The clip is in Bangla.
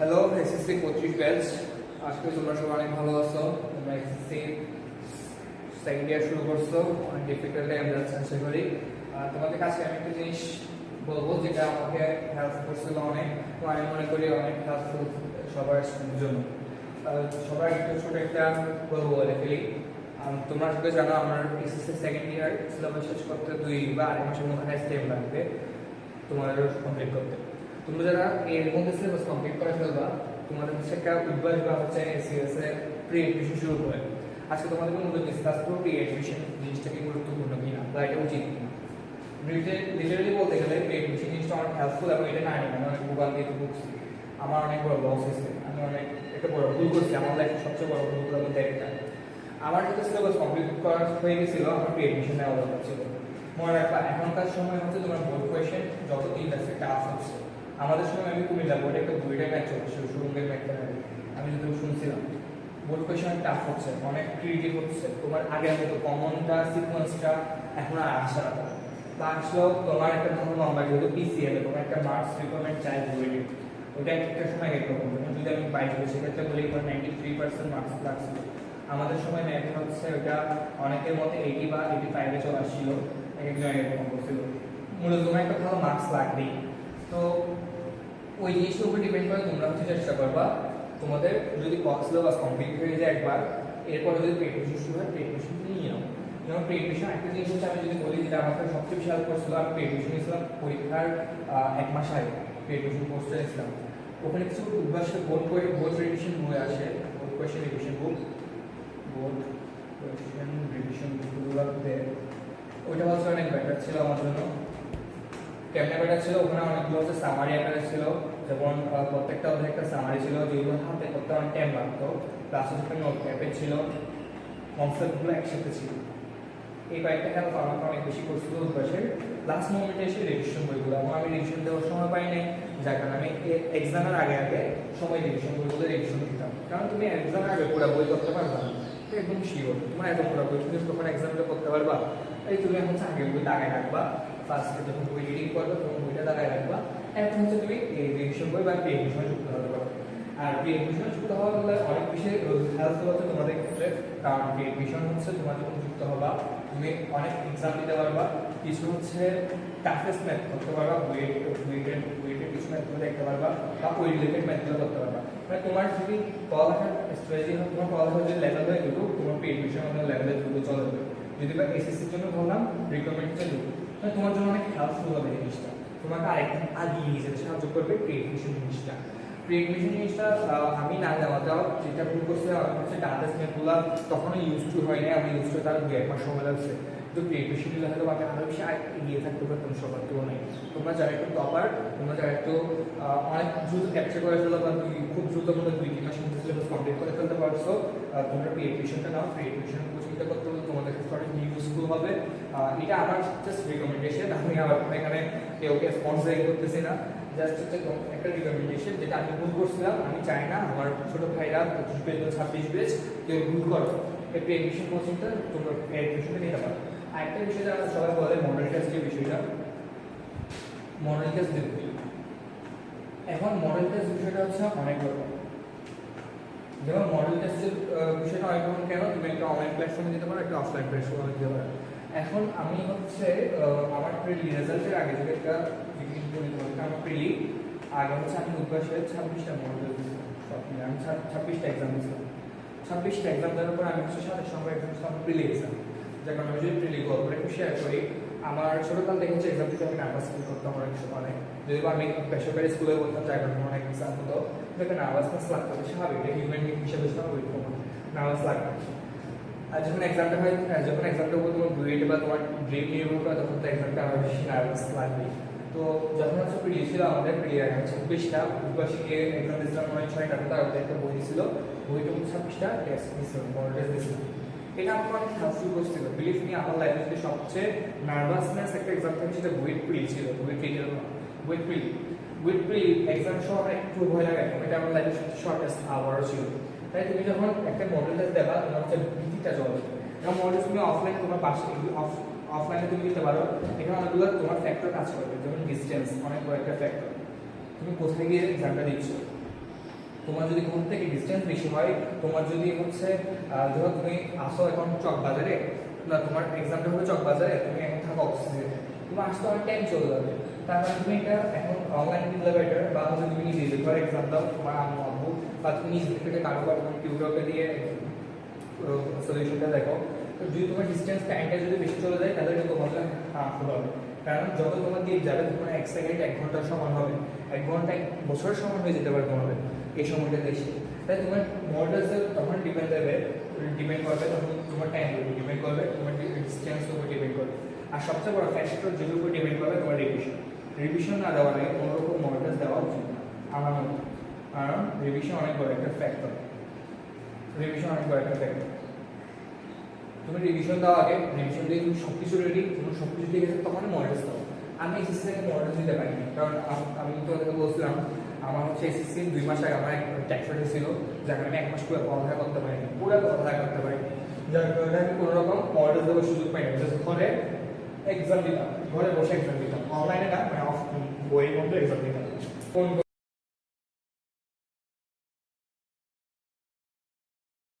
হ্যালো এসএসসি পঁচিশ ব্যাচ আজকে তোমরা সবাই অনেক ভালো আছো। তোমরা এসএসসি সেকেন্ড ইয়ার শুরু করছ। অনেক ডিফিকাল্ট যাচ্ছে, আশা করি। আর তোমাদের কাছে আমি একটা জিনিস বলব, যেটা আমাকে হেল্প করছিল অনেক। আমি মনে করি অনেক হেল্পফুল সবার জন্য। সবার একটু ছোট একটা বলব বলে ফেলি তোমরা সবাই জানো, আমার এসএসসি সেকেন্ড ইয়ার সিলেবাস শেষ করতে দুই বা আড়াই মাসের মধ্যে টাইম লাগবে। তোমাদের কমপ্লিট করতে। তোমরা যারা এর মধ্যে সিলেবাস কমপ্লিট করে ফেলবা, তোমাদের হচ্ছে একটা উদ্বাস বা হচ্ছে এসিএস এর প্রি এডমিশন শুরু করে আজকে তোমাদেরকে মূলত ডিসকাস করব প্রি এডমিশন জিনিসটা কি গুরুত্বপূর্ণ কিনা বা এটা উচিত কিনা। লিটারালি বলতে গেলে প্রি এডমিশন জিনিসটা অনেক হেল্পফুল এবং এটা না আমি অনেক গুগল দিয়ে বুঝছি আমার অনেক বড় লস হয়েছে। আমি অনেক, একটা বড় ভুল করছি। আমার লাইফে সবচেয়ে বড় ভুলগুলোর মধ্যে একটা। আমার যেটা সিলেবাস কমপ্লিট করা হয়ে গেছিল, আমার প্রি এডমিশন নেওয়া দরকার ছিল। মনে রাখবা, এখনকার সময় হচ্ছে তোমার বোর্ড কোয়েশ্চেন যত দিন আছে টাফ হচ্ছে। আমাদের সময় আমি কুমিল্লা বোর্ডে একটা দুইটা ম্যাচ চলছে সুরঙ্গের ম্যাচটা আমি যদি শুনছিলাম বোর্ড কোয়েশ্চেন টাফ হচ্ছে, অনেক ক্রিয়েটিভ হচ্ছে। তোমার আগে আগের মতো কমনটা সিকোয়েন্সটা এখন আর আসে না। বা তোমার একটা ধরো লম্বা যেহেতু পিসিএল তোমার একটা মার্কস রিকোয়ারমেন্ট চাই বইয়ে ওটা এক একটা সময় একরকম যেমন যদি আমি বাইশ বলি সেক্ষেত্রে বলি তোমার নাইনটি থ্রি পার্সেন্ট মার্কস লাগছিল আমাদের সময় ম্যাথ হচ্ছে ওটা অনেকের মতে এইটি বা এইটি ফাইভে চলে আসছিল, এক একজন এরকম করছিল। মূলত তোমার একটা ভালো মার্কস লাগবেই। তো ওই জিনিসটার উপর ডিপেন্ড করে তোমরা হচ্ছে চেষ্টা করবা। তোমাদের যদি সিলেবাস কমপ্লিট হয়ে যায় একবার, এরপর যদি প্রেডিকশন শুরু হয় প্রেডিকশন নিয়ে নাও। যেমন প্রেডিকশন একটা জিনিস হচ্ছে আমি যদি বলি যেটা আমাকে সবচেয়ে বেশি হেল্প করছিল আমি প্রেডিকশন নিয়েছিলাম পরীক্ষার এক মাস আগে প্রেডিকশন কোর্সটা নিয়েছিলাম। ওখানে কিছু উদ্ভাসে বোর্ড করে বোর্ড রিভিশন বই আসে board question revision book board question revision বুকগুলো ওইটা হচ্ছে অনেক বেটার ছিল আমার জন্য। কেমনে ছিল, ওখানে অনেকগুলো হচ্ছে সামারি আকারে ছিল, যেমন প্রত্যেকটা ওদের একটা সামারি ছিল, যেগুলো হাতে করতে অনেক টাইম লাগতো। প্লাস হচ্ছে নোট প্যাপে ছিল কনসেপ্টগুলো একসাথে ছিল। এই কয়েকটা হেল্প আমাকে অনেক বেশি করছিল উদ্বাসের লাস্ট মোমেন্টে এসে রিভিশন বইগুলো, এবং আমি রিভিশন দেওয়ার সময় পাই নাই। যার কারণে আমি এক্সামের আগে আগে সময় রিভিশন বইগুলো রিভিশন দিতাম। কারণ তুমি এক্সামের আগে পুরো বই করতে পারবা না। একদম শিওর তোমার একদম পুরো বই তুমি তখন এক্সামটা করতে পারবা এই তুমি এখন আগে বই দাগায় রাখবা। ফার্স্টে যখন বই রিডিং করবে, তখন বইটা দাগায় রাখবা। এখন হচ্ছে তুমি এই রিভিশন বই বা রিভিশন যুক্ত হতে পারো। আর রিভিশন যুক্ত হওয়া গেলে অনেক বেশি হেল্পফুল হচ্ছে তোমাদের ক্ষেত্রে। কারণ রিভিশন হচ্ছে তোমার যখন যুক্ত হবা, তুমি অনেক এক্সাম দিতে পারবা। কিছু হচ্ছে টাফেস্ট ম্যাথ করতে পারবা ওয়েট ওয়েটেড কিছু ম্যাথগুলো দেখতে পারবা বা ওই রিলেটেড ম্যাথগুলো করতে পারবা। মানে তোমার যদি পড়ালেখার স্ট্র্যাটেজি তোমার পড়ালেখার যদি লেভেল হয়ে দুটো তোমার এডমিশন মধ্যে লেভেলে দুটো চলে যাবে। যদি বা এসএসসির জন্য ধরলাম রিকোয়ারমেন্ট দুটো মানে তোমার জন্য অনেক হেল্পফুল হবে জিনিসটা। তোমাকে আরেকদিন আগিয়ে নিয়ে যেতে সাহায্য করবে প্রিপারেশন জিনিসটা। প্রিএডমিশন জিনিসটা আমি না জানাতেও যেটা ভুল করছে আমার হচ্ছে ডাটা স্মেটগুলো তখনও ইউজ টু হয় নাই আমি ইউজ টু তার দু এক মাস সময় লাগছে। তো প্রিএডমিশন দিলে হয়তো আমি আরও বেশি এগিয়ে থাকতে পারতাম সবার তুলনায়। তোমরা যারা একটু টপার তোমরা যারা একটু অনেক দ্রুত ক্যাপচার করে ফেলো বা দুই, খুব দ্রুত মধ্যে দুই, তিন মাসের মধ্যে সিলেবাস কমপ্লিট করে ফেলতে পারছ তোমরা প্রিএডমিশনটা নাও প্রিএডমিশন কোচিংটা করতে হলে তোমাদের কাছে অনেক ইউজফুল হবে। এটা আমার জাস্ট রিকমেন্ডেশন আমি আবার এখানে কেউকে স্পন্সরিং করতেছি না। জাস্ট হচ্ছে একটা রিকমেন্ডেশন যেটা আমি ভুল করছিলাম। আমি চাই না আমার ছোট ভাইরা পঁচিশ বেজ বা ছাব্বিশ বেজ কেউ ভুল করো। এই প্রিএডমিশন কোচিংটা তোমরা প্রিএডমিশনটা নিতে পারো। আরেকটা বিষয় যারা সবাই বলে মডেল টেস্ট যে বিষয়টা মডেল টেস্ট দিতে এখন মডেল টেস্ট বিষয়টা হচ্ছে অনেক রকম। যেমন মডেল টেস্টের বিষয়টা অনেক রকম কেন? তুমি একটা অনলাইন প্ল্যাটফর্মে দিতে পারো, একটা অফলাইন প্ল্যাটফর্মে দিতে পারো। এখন আমি হচ্ছে আমার প্রিলি রেজাল্টের আগে যদি একটা ডিগ্রি করে পারি আমার প্রিলি আগে হচ্ছে আমি উদ্বাসের ছাব্বিশটা মডেল দিয়েছিলাম, সব আমি ছাব্বিশটা এক্সাম দিয়েছিলাম। ছাব্বিশটা এক্সাম দেওয়ার পর আমি হচ্ছে সাথে সঙ্গে এক্সাম দিয়েছিলাম প্রিলি এক্সাম যার আমি যদি প্রিলি গল্পটা একটু শেয়ার করি, আমার ছোটকাল থেকে হচ্ছে এক্সাম দিতে আমি নার্ভাস ফিল করতাম অনেক সময়। যদি আমি বেসরকারি স্কুলে বলতাম যার কারণে অনেক এক্সাম হতো। কিন্তু একটা নার্ভাসনেস লাগতো স্বাভাবিক হিউম্যান হিসেবে স্বাভাবিক নার্ভাস লাগতো। যখন এক্সামটা হয় যখন এক্সামটা উপর তোমার গ্রেড বা তোমার ড্রিম নির্ভর করে তখন তো এক্সামটা আরও বেশি নার্ভাস লাগবে। তো যখন হচ্ছে প্রিয় ছিল আমাদের প্রিয় ছাব্বিশটা উদ্বাসী গিয়ে এক্সাম দিয়েছিলাম নয় ছয়টা তার একটা বই ছিল বইটা ছাব্বিশটা টেস্ট দিয়েছিলাম বড় টেস্ট দিয়েছিলাম এটা আমার অনেক হেল্পফুল করছিল বিলিভ নিয়ে আমার লাইফে যে সবচেয়ে নার্ভাসনেস একটা এক্সাম থাকে, সেটা বুয়েট প্রি ছিল BUET প্রিটের BUET pre BUET pre exam সহ আমার একটু ভয় লাগে, এটা আমার লাইফে সবচেয়ে শর্টেস্ট আওয়ারও ছিল। তাই তুমি যখন একটা মডেল টেস্ট দেবা, তোমার হচ্ছে ভীতিটা চলে এবং মডেল তুমি অফলাইন তোমার পাশে অফলাইনে তুমি দিতে পারো, এখানে অনেকগুলো তোমার ফ্যাক্টর কাজ করবে, যেমন ডিস্টেন্স অনেক বড় একটা ফ্যাক্টর তুমি কোথায় গিয়ে এক্সামটা দিচ্ছ? তোমার যদি ঘর থেকে ডিস্টেন্স বেশি হয়, তোমার যদি হচ্ছে ধরো তুমি আসো এখন চক বাজারে, না, তোমার এক্সামটা হবে চক বাজারে, তুমি এখন থাকো অক্সিজেনে তোমার আসতে অনেক টাইম চলে যাবে। তার তুমি এটা এখন অনলাইনে দিলে বা হচ্ছে তুমি নিজে দিতে পারো এক্সাম দাও তোমার আম্মু বা তুমি নিজে থেকে তোমার দিয়ে সলিউশনটা দেখো। তো যদি তোমার ডিস্টেন্স টাইমটা যদি বেশি চলে যায়, তাহলে তোমার হার্মফুল হবে। কারণ যত তোমার যাবে, তোমার এক সেকেন্ড এক ঘণ্টার সমান হবে। এক ঘণ্টা বছরের সমান হয়ে যেতে পারে তোমাদের এই সময়টা দেশে তাই তোমার মডেলসের তখন ডিপেন্ড দেবে ডিপেন্ড করবে তখন তোমার টাইম ডিপেন্ড করবে, তোমার ডিস্টেন্স উপর ডিপেন্ড করবে। আর সবচেয়ে বড় ফ্যাক্টর যেটার উপর ডিপেন্ড করবে তোমার রিভিশন রিভিশন না দেওয়ার আগে কোনো রকম মডেলস দেওয়া উচিত না, আমার মতে কারণ রিভিশন অনেক বড় একটা ফ্যাক্টর রিভিশন অনেক বড় একটা ফ্যাক্টর তুমি রিভিশন দাও আগে রিভিশন দিয়ে তুমি সব কিছু রেডি তুমি সব কিছু ঠিক আছে তখন মডেলস দাও। আমি এসএসসি থেকে মডেলস দিতে পারিনি, কারণ আমি তো তোকে বলছিলাম, আমার হচ্ছে এসএসসি দুই মাস আগে আমার ট্যাক্সটা ছিল, যার কারণে এক মাস পুরো পড়ালেখা করতে পারিনি, পুরো পড়ালেখা করতে পারিনি। যার কারণে আমি কোনো রকম মডেলস দেওয়ার সুযোগ পাইনি। জাস্ট ঘরে এক্সাম দিতাম ঘরে বসে এক্সাম দিতাম। অনলাইনে না মানে অফ বইয়ের মধ্যে এক্সাম দিতাম।